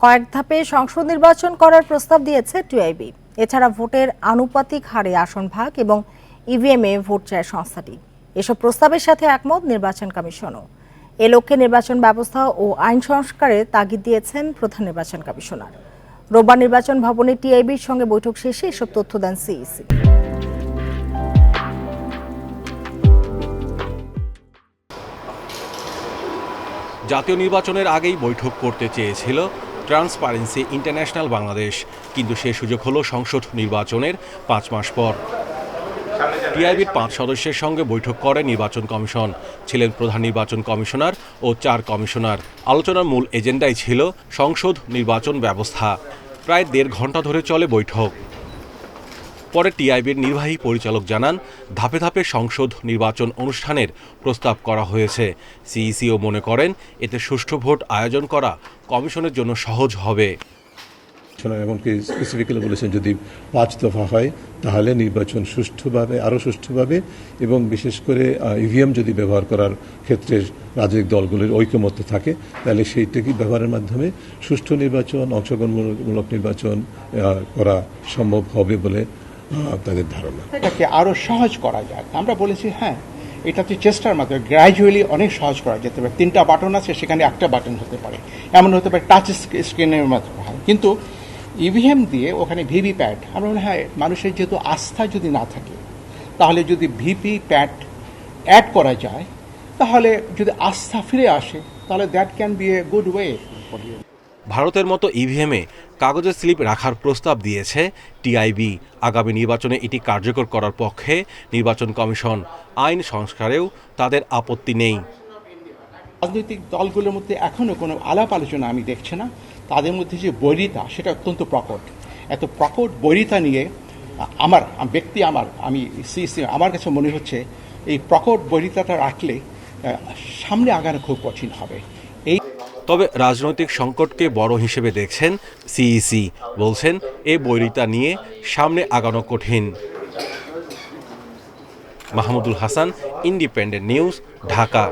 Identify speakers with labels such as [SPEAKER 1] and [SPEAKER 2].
[SPEAKER 1] কয়েক ধাপে সংসদ নির্বাচন করার প্রস্তাব দিয়েছে টিআইবি। এছাড়া ভোটের আনুপাতিক হারে আসন ভাগ এবং ইভিএমে ভোট চায় সংস্থাটি। এসব প্রস্তাবের সাথে একমত নির্বাচন কমিশনও। এ লক্ষ্যে নির্বাচন ব্যবস্থা ও আইন সংস্কারের তাগিদ দিয়েছেন প্রধান নির্বাচন কমিশনার। রোববার নির্বাচন ভবনে টিআইবির সঙ্গে বৈঠক শেষে এসব তথ্য দেন সিইসি।
[SPEAKER 2] জাতীয় নির্বাচনের আগেই বৈঠক করতে চেয়েছিল ট্রান্সপারেন্সি ইন্টারন্যাশনাল বাংলাদেশ, কিন্তু সে সুযোগ হলো সংসদ নির্বাচনের পাঁচ মাস পর। টিআইবির পাঁচ সদস্যের সঙ্গে বৈঠক করে নির্বাচন কমিশন। ছিলেন প্রধান নির্বাচন কমিশনার ও চার কমিশনার। আলোচনার মূল এজেন্ডাই ছিল সংসদ নির্বাচন ব্যবস্থা। প্রায় দেড় ঘণ্টা ধরে চলে বৈঠক। পরে টিআইবির নির্বাহী পরিচালক জানান, ধাপে ধাপে সংসদ নির্বাচন অনুষ্ঠানের প্রস্তাব করা হয়েছে। সিইসিও মনে করেন, এতে সুষ্ঠু ভোট আয়োজন করা কমিশনের জন্য সহজ হবে।
[SPEAKER 3] এমনকি স্পেসিফিক্যালি বলেছেন, যদি পাঁচ দফা হয়, তাহলে নির্বাচন সুষ্ঠুভাবে আরও সুষ্ঠুভাবে এবং বিশেষ করে ইভিএম যদি ব্যবহার করার ক্ষেত্রে রাজনৈতিক দলগুলির ঐকমত্য থাকে, তাহলে সেইটাকে ব্যবহারের মাধ্যমে সুষ্ঠু নির্বাচন, অংশগ্রহণমূলক নির্বাচন করা সম্ভব হবে বলে আহ, তাদের ধারণা।
[SPEAKER 4] এটাকে আরও সহজ করা যায়। আমরা বলেছি হ্যাঁ এটা তো চেষ্টার মাধ্যমে গ্র্যাজুয়ালি অনেক সহজ করা যেতে পারে। তিনটা বাটন আছে সেখানে একটা বাটন হতে পারে। এমন হতে পারে টাচ স্ক্রিনের মাধ্যমে হয়। কিন্তু ইভিএম দিয়ে ওখানে ভিভি প্যাড আমরা মনে হয় মানুষের যেহেতু আস্থা যদি না থাকে তাহলে যদি ভিপি প্যাড অ্যাড করা যায় তাহলে যদি আস্থা ফিরে আসে তাহলে that can be a good way
[SPEAKER 2] ভারতের মতো ইভিএমে কাগজের স্লিপ রাখার প্রস্তাব দিয়েছে টিআইবি। আগামী নির্বাচনে এটি কার্যকর করার পক্ষে নির্বাচন কমিশন আইন সংস্কারেও তাদের আপত্তি নেই।
[SPEAKER 4] রাজনৈতিক দলগুলোর মধ্যে এখনও কোনো আলাপ আলোচনা আমি দেখছি না। তাদের মধ্যে যে বৈরিতা, সেটা অত্যন্ত প্রকট। এত প্রকট বৈরিতা নিয়ে আমার, ব্যক্তি আমার, আমি আমার কাছে মনে হচ্ছে এই প্রকট বৈরিতাটা রাখলে সামনে আগানো খুব কঠিন হবে।
[SPEAKER 2] তবে রাজনৈতিক সংকটকে বড় হিসেবে দেখছেন সিইসি বলছেন, এ বৈরিতা নিয়ে সামনে আগানো কঠিন। Mahmudul Hasan, Independent News, Dhaka.